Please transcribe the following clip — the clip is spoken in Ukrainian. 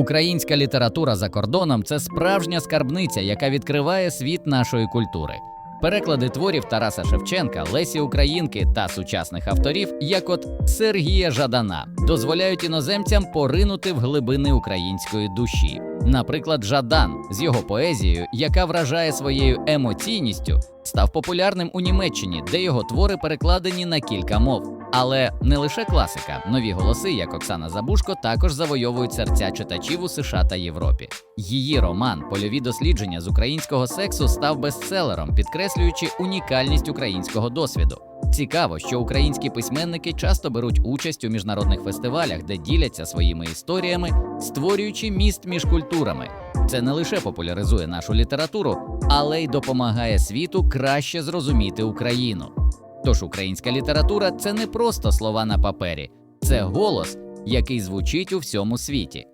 Українська література за кордоном це справжня скарбниця, яка відкриває світ нашої культури. Переклади творів Тараса Шевченка, Лесі Українки та сучасних авторів, як от Сергія Жадана, дозволяють іноземцям поринути в глибини української душі. Наприклад, Жадан з його поезією, яка вражає своєю емоційністю, став популярним у Німеччині, де його твори перекладені на кілька мов. Але не лише класика, нові голоси, як Оксана Забушко, також завойовують серця читачів у США та Європі. Її роман Польові дослідження з українського сексу став бестселером, підкреслюючи унікальність українського досвіду. Цікаво, що українські письменники часто беруть участь у міжнародних фестивалях, де діляться своїми історіями, створюючи міст між культурами. Це не лише популяризує нашу літературу, але й допомагає світу краще зрозуміти Україну. Тож українська література це не просто слова на папері, це голос, який звучить у всьому світі.